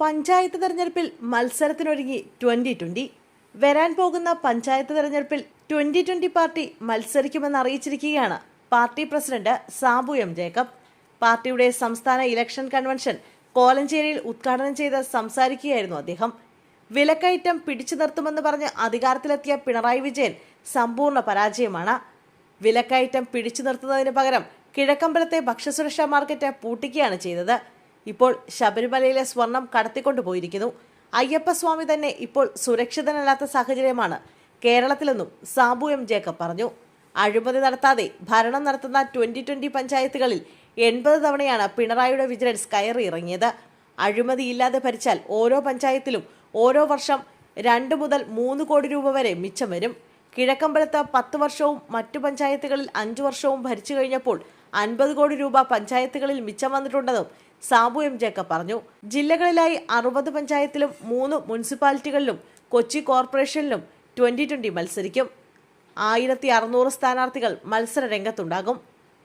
പഞ്ചായത്ത് തെരഞ്ഞെടുപ്പിൽ മത്സരത്തിനൊരുങ്ങി twenty twenty. വരാൻ പോകുന്ന പഞ്ചായത്ത് തെരഞ്ഞെടുപ്പിൽ ട്വന്റി ട്വന്റി പാർട്ടി മത്സരിക്കുമെന്ന് അറിയിച്ചിരിക്കുകയാണ് party president Sabu M Jacob. പാർട്ടിയുടെ സംസ്ഥാന ഇലക്ഷൻ കൺവെൻഷൻ കോലഞ്ചേരിയിൽ ഉദ്ഘാടനം ചെയ്ത് സംസാരിക്കുകയായിരുന്നു അദ്ദേഹം. വിലക്കയറ്റം പിടിച്ചു നിർത്തുമെന്ന് പറഞ്ഞ് അധികാരത്തിലെത്തിയ പിണറായി വിജയൻ സമ്പൂർണ പരാജയമാണ്. വിലക്കയറ്റം പിടിച്ചു നിർത്തുന്നതിന് പകരം കിഴക്കമ്പലത്തെ ഭക്ഷ്യസുരക്ഷാ മാർക്കറ്റ് പൂട്ടിക്കുകയാണ് ചെയ്തത്. ഇപ്പോൾ ശബരിമലയിലെ സ്വർണം കടത്തിക്കൊണ്ടുപോയിരിക്കുന്നു അയ്യപ്പസ്വാമി തന്നെ ഇപ്പോൾ സുരക്ഷിതനല്ലാത്ത സാഹചര്യമാണ് കേരളത്തിലെന്നും സാബു എം ജേക്കബ് പറഞ്ഞു. അഴിമതി നടത്താതെ ഭരണം നടത്തുന്ന ട്വന്റി ട്വന്റി പഞ്ചായത്തുകളിൽ എൺപത് തവണയാണ് പിണറായിയുടെ വിജിലൻസ് കയറി ഇറങ്ങിയത്. അഴിമതിയില്ലാതെ ഭരിച്ചാൽ ഓരോ പഞ്ചായത്തിലും ഓരോ വർഷം രണ്ട് മുതൽ മൂന്ന് കോടി രൂപ വരെ മിച്ചം വരും. കിഴക്കമ്പലത്ത് പത്ത് വർഷവും മറ്റു പഞ്ചായത്തുകളിൽ അഞ്ചു വർഷവും ഭരിച്ചു കഴിഞ്ഞപ്പോൾ അൻപത് കോടി രൂപ പഞ്ചായത്തുകളിൽ മിച്ചം വന്നിട്ടുണ്ടെന്നും സാബു എം ജേക്കബ് പറഞ്ഞു. ജില്ലകളിലായി അറുപത് പഞ്ചായത്തിലും മൂന്ന് മുനിസിപ്പാലിറ്റികളിലും കൊച്ചി കോർപ്പറേഷനിലും ട്വന്റി ട്വന്റി മത്സരിക്കും. ആയിരത്തി അറുന്നൂറ് സ്ഥാനാർത്ഥികൾ മത്സര രംഗത്തുണ്ടാകും.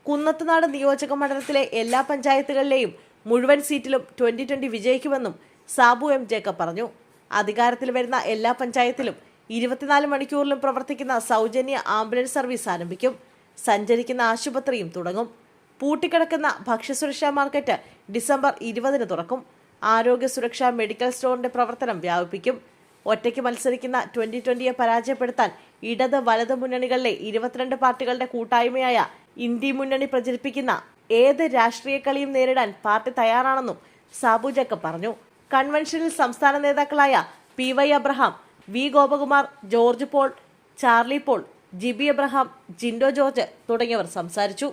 കുന്നത്തുനാട് നിയോജക മണ്ഡലത്തിലെ എല്ലാ പഞ്ചായത്തുകളിലെയും മുഴുവൻ സീറ്റിലും ട്വന്റി ട്വന്റി വിജയിക്കുമെന്നും സാബു എം ജേക്കബ് പറഞ്ഞു. അധികാരത്തിൽ വരുന്ന എല്ലാ പഞ്ചായത്തിലും ഇരുപത്തിനാല് മണിക്കൂറിലും പ്രവർത്തിക്കുന്ന സൗജന്യ ആംബുലൻസ് സർവീസ് ആരംഭിക്കും. സഞ്ചരിക്കുന്ന ആശുപത്രിയും തുടങ്ങും. പൂട്ടിക്കിടക്കുന്ന ഭക്ഷ്യസുരക്ഷാ മാർക്കറ്റ് ഡിസംബർ ഇരുപതിന് തുറക്കും. ആരോഗ്യ സുരക്ഷാ മെഡിക്കൽ സ്റ്റോറിന്റെ പ്രവർത്തനം വ്യാപിപ്പിക്കും. ഒറ്റയ്ക്ക് മത്സരിക്കുന്ന ട്വന്റി ട്വന്റിയെ പരാജയപ്പെടുത്താൻ ഇടത് വലത് മുന്നണികളിലെ ഇരുപത്തിരണ്ട് പാർട്ടികളുടെ കൂട്ടായ്മയായ ഇന്ത്യ മുന്നണി പ്രചരിപ്പിക്കുന്ന ഏത് രാഷ്ട്രീയ കളിയും നേരിടാൻ പാർട്ടി തയ്യാറാണെന്നും സാബു ജക്കബ് പറഞ്ഞു. കൺവെൻഷനിൽ സംസ്ഥാന നേതാക്കളായ P Y Abraham V Gopakumar George Paul Charlie Paul Jibi Abraham Jindo George തുടങ്ങിയവർ സംസാരിച്ചു.